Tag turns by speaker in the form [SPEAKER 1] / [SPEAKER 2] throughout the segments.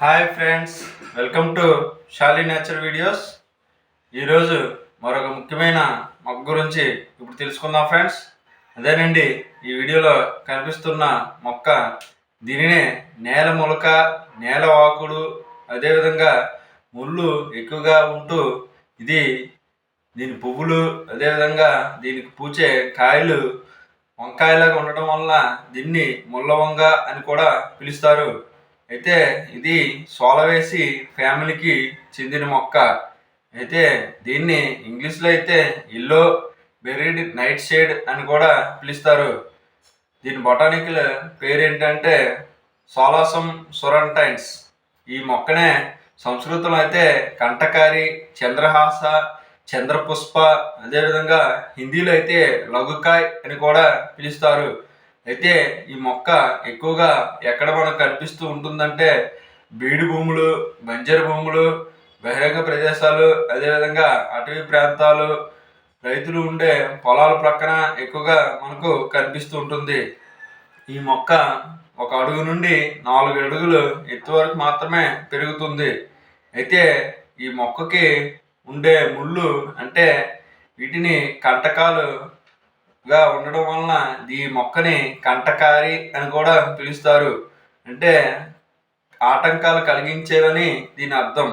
[SPEAKER 1] Hi friends welcome to Shali nature videos. ఈరోజు మరొక ముఖ్యమైన మొక్క గురించి ఇప్పుడు తెలుసుకుందాం ఫ్రెండ్స్. అదేనండి ఈ వీడియోలో కనిపిస్తున్న మొక్క దీనినే నేల మొలక నేల వాకుడు అదేవిధంగా ముళ్ళు ఎక్కువగా ఉంటూ ఇది దీని పువ్వులు అదేవిధంగా దీనికి పూచే కాయలు వంకాయలాగా ఉండటం వల్ల దీన్ని ముళ్ళ వంగ అని కూడా పిలుస్తారు. అయితే ఇది సోలవేసి ఫ్యామిలీకి చెందిన మొక్క. అయితే దీన్ని ఇంగ్లీష్లో అయితే ఎల్లో బెరీడ్ నైట్ షేడ్ అని కూడా పిలుస్తారు. దీని బొటానికల్ పేరు ఏంటంటే సోలాసం సొరంటైన్స్ ఈ మొక్కనే సంస్కృతంలో అయితే కంటకారి చంద్రహాస చంద్రపుష్ప అదేవిధంగా హిందీలో అయితే లఘుకాయ్ అని కూడా పిలుస్తారు. అయితే ఈ మొక్క ఎక్కువగా ఎక్కడ మనకు కనిపిస్తూ ఉంటుందంటే బీడు భూములు బంజరు భూములు బహిరంగ ప్రదేశాలు అదేవిధంగా అటవీ ప్రాంతాలు రైతులు ఉండే పొలాల ప్రక్కన ఎక్కువగా మనకు కనిపిస్తూ ఉంటుంది. ఈ మొక్క ఒక అడుగు నుండి నాలుగు అడుగులు ఎత్తు వరకు మాత్రమే పెరుగుతుంది. అయితే ఈ మొక్కకి ఉండే ముళ్ళు అంటే వీటిని కంటకాలు గా ఉండడం వలన ఈ మొక్కని కంటకారి అని కూడా పిలుస్తారు. అంటే ఆటంకాలు కలిగించేవని దీని అర్థం.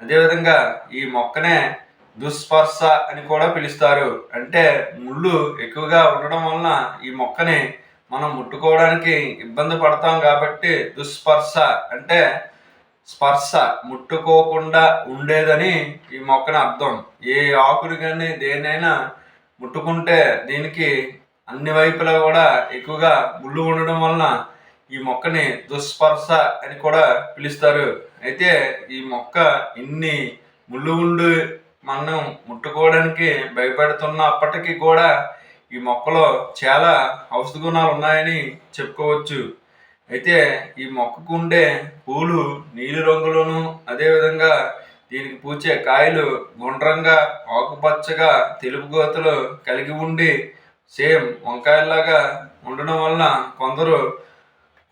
[SPEAKER 1] అదేవిధంగా ఈ మొక్కనే దుస్పర్శ అని కూడా పిలుస్తారు. అంటే ముళ్ళు ఎక్కువగా ఉండడం వలన ఈ మొక్కని మనం ముట్టుకోవడానికి ఇబ్బంది పడతాం కాబట్టి దుస్పర్శ అంటే స్పర్శ ముట్టుకోకుండా ఉండేదని ఈ మొక్కన అర్థం. ఏ ఆకుని కానీ దేనైనా ముట్టుకుంటే దీనికి అన్ని వైపులా కూడా ఎక్కువగా ముళ్ళు ఉండడం వలన ఈ మొక్కని దుస్పర్శ అని కూడా పిలుస్తారు. అయితే ఈ మొక్క ఇన్ని ముళ్ళు ఉండి మనం ముట్టుకోవడానికి భయపడుతున్న అప్పటికీ కూడా ఈ మొక్కలో చాలా ఔషధ గుణాలు ఉన్నాయని చెప్పుకోవచ్చు. అయితే ఈ మొక్కకు ఉండే పూలు నీలి రంగులోను అదేవిధంగా దీనికి పూచే కాయలు గుండ్రంగా ఆకుపచ్చగా తెలుపు గోతలు కలిగి ఉండి సేమ్ వంకాయల్లాగా ఉండడం వలన కొందరు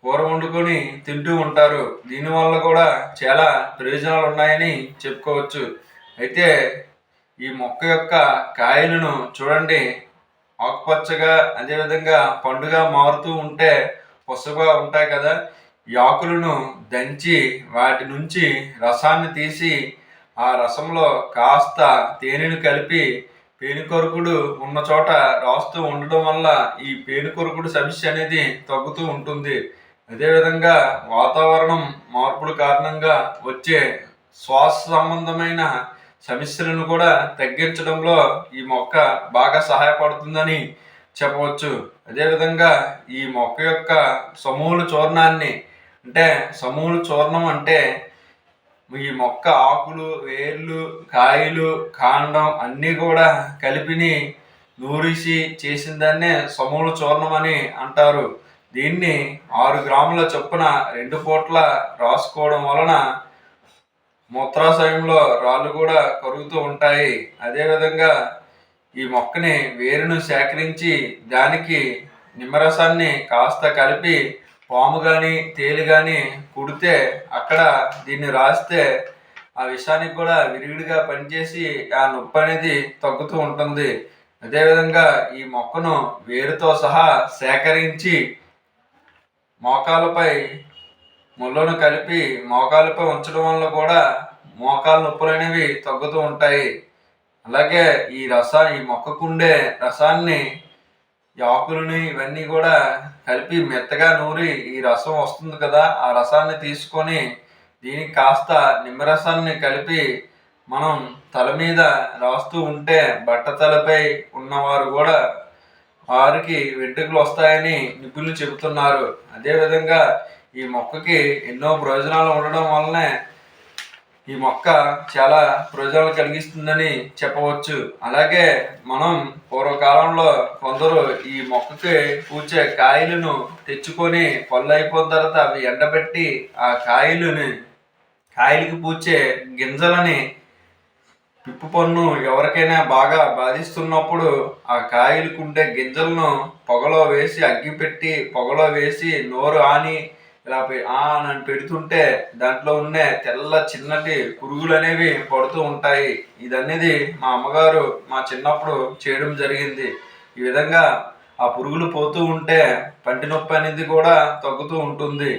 [SPEAKER 1] కూర వండుకొని తింటూ ఉంటారు. దీనివల్ల కూడా చాలా ప్రయోజనాలు ఉన్నాయని చెప్పుకోవచ్చు. అయితే ఈ మొక్క యొక్క కాయలను చూడండి. ఆకుపచ్చగా అదేవిధంగా పండుగ మారుతూ ఉంటే పసుపుగా ఉంటాయి కదా. ఈ ఆకులను దంచి వాటి నుంచి రసాన్ని తీసి ఆ రసంలో కాస్త తేనెను కలిపి పేనుకొరుకుడు ఉన్న చోట రాస్తూ ఉండడం వల్ల ఈ పేనుకొరుకుడు సమస్య అనేది తగ్గుతూ ఉంటుంది. అదేవిధంగా వాతావరణం మార్పుల కారణంగా వచ్చే శ్వాస సంబంధమైన సమస్యలను కూడా తగ్గించడంలో ఈ మొక్క బాగా సహాయపడుతుందని చెప్పవచ్చు. అదేవిధంగా ఈ మొక్క యొక్క సమూల చూర్ణాన్ని అంటే సమూల చూర్ణం అంటే ఈ మొక్క ఆకులు వేర్లు కాయలు కాండం అన్నీ కూడా కలిపిని నూరిసి చేసిన దాన్నే సమూల చూర్ణం అని అంటారు. దీన్ని ఆరు గ్రాముల చొప్పున రెండు పూట్ల రాసుకోవడం వలన మూత్రాశయంలో రాళ్ళు కూడా కరుగుతూ ఉంటాయి. అదేవిధంగా ఈ మొక్కని వేరును సేకరించి దానికి నిమ్మరసాన్ని కాస్త కలిపి పాము కానీ తేలు కానీ కుడితే అక్కడ దీన్ని రాస్తే ఆ విషానికి కూడా విరివిడిగా పనిచేసి ఆ నొప్పి అనేది తగ్గుతూ ఉంటుంది. అదేవిధంగా ఈ మొక్కను వేరుతో సహా సేకరించి మోకాలపై ముళ్ళను కలిపి మోకాలపై ఉంచడం వల్ల కూడా మోకాలు నొప్పులు అనేవి తగ్గుతూ ఉంటాయి. అలాగే ఈ రసా ఈ మొక్కకుండే రసాన్ని ఈ ఆకులని ఇవన్నీ కూడా కలిపి మెత్తగా నూరి ఈ రసం వస్తుంది కదా ఆ రసాన్ని తీసుకొని దీనికి కాస్త నిమ్మరసాన్ని కలిపి మనం తల మీద రాస్తూ ఉంటే బట్ట తలపై ఉన్నవారు కూడా వారికి వెంట్రుకలు వస్తాయని నిపుణులు చెబుతున్నారు. అదేవిధంగా ఈ మొక్కకి ఎన్నో ప్రయోజనాలు ఉండడం వల్లనే ఈ మొక్క చాలా ప్రయోజనాలు కలిగిస్తుందని చెప్పవచ్చు. అలాగే మనం పూర్వకాలంలో కొందరు ఈ మొక్కకి పూచే కాయలను తెచ్చుకొని పళ్ళు అయిపోయిన తర్వాత అవి ఎండబెట్టి ఆ కాయలని కాయలకి పూచే గింజలని పిప్పు పన్ను ఎవరికైనా బాగా బాధిస్తున్నప్పుడు ఆ కాయలకు ఉండే గింజలను పొగలో వేసి అగ్గి పెట్టి పొగలో వేసి నోరు ఆని ఇలా ఆ నన్ను పెడుతుంటే దాంట్లో ఉండే తెల్ల చిన్నటి పురుగులు అనేవి పడుతూ ఉంటాయి. ఇదనేది మా అమ్మగారు మా చిన్నప్పుడు చేయడం జరిగింది. ఈ విధంగా ఆ పురుగులు పోతూ ఉంటే పంటి నొప్పి అనేది కూడా తగ్గుతూ ఉంటుంది.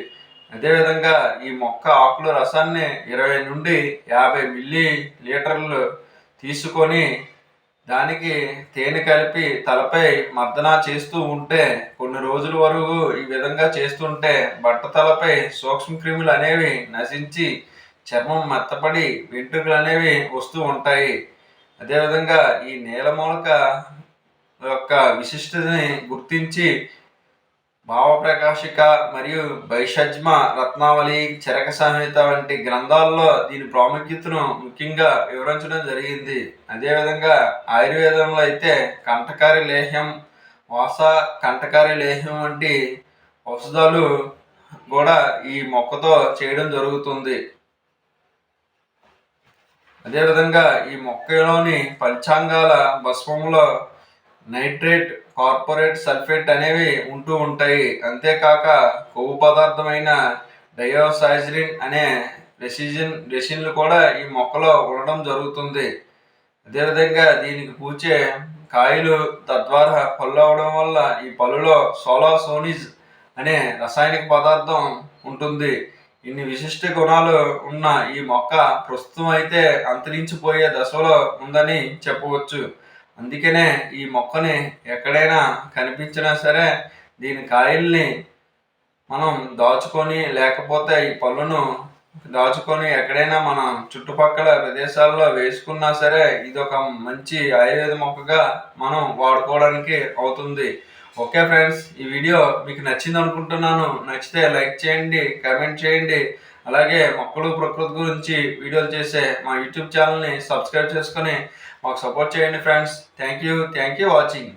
[SPEAKER 1] అదేవిధంగా ఈ మొక్క ఆకుల రసాన్ని ఇరవై నుండి యాభై మిల్లీ లీటర్లు తీసుకొని దానికి తేనె కలిపి తలపై మర్దన చేస్తూ ఉంటే కొన్ని రోజుల వరకు ఈ విధంగా చేస్తుంటే బట్టతలపై సూక్ష్మక్రిములు అనేవి నశించి చర్మం మెత్తపడి వెంట్రుకలు అనేవి వస్తూ ఉంటాయి. అదేవిధంగా ఈ నీలమూలక యొక్క విశిష్టతని గుర్తించి భావప్రకాశిక మరియు భైషజ్మ రత్నావళి చరక సంహిత వంటి గ్రంథాల్లో దీని ప్రాముఖ్యతను ముఖ్యంగా వివరించడం జరిగింది. అదేవిధంగా ఆయుర్వేదంలో అయితే కంఠకారి లేహ్యం వాస కంఠకారి లేహ్యం వంటి ఔషధాలు కూడా ఈ మొక్కతో చేయడం జరుగుతుంది. అదేవిధంగా ఈ మొక్కలోని పంచాంగాల భస్మంలో నైట్రేట్ కార్పొరేట్ సల్ఫేట్ అనేవి ఉంటూ ఉంటాయి. అంతేకాక కొవ్వు పదార్థమైన డయోసైజరిన్ అనే రెసిజిన్ రెసిన్లు కూడా ఈ మొక్కలో ఉండడం జరుగుతుంది. అదేవిధంగా దీనికి పూచే కాయలు తద్వారా పళ్ళు అవడం వల్ల ఈ పళ్ళులో సోలాసోనిజ్ అనే రసాయనిక పదార్థం ఉంటుంది. ఇన్ని విశిష్ట గుణాలు ఉన్న ఈ మొక్క ప్రస్తుతం అయితే అంతరించిపోయే దశలో ఉందని చెప్పవచ్చు. అందుకనే ఈ మొక్కని ఎక్కడైనా కనిపించినా సరే దీని కాయల్ని మనం దాచుకొని లేకపోతే ఈ పళ్ళును దాచుకొని ఎక్కడైనా మనం చుట్టుపక్కల ప్రదేశాల్లో వేసుకున్నా సరే ఇది ఒక మంచి ఆయుర్వేద మొక్కగా మనం వాడుకోవడానికి అవుతుంది. ఓకే ఫ్రెండ్స్ ఈ వీడియో మీకు నచ్చింది అనుకుంటున్నాను నచ్చితే లైక్ చేయండి కామెంట్ చేయండి. అలాగే మొక్కలు ప్రకృతి గురించి వీడియోలు చేసే మా యూట్యూబ్ ఛానల్ని సబ్స్క్రైబ్ చేసుకొని మాకు సపోర్ట్ చేయండి friends. Thank you. Thank you watching.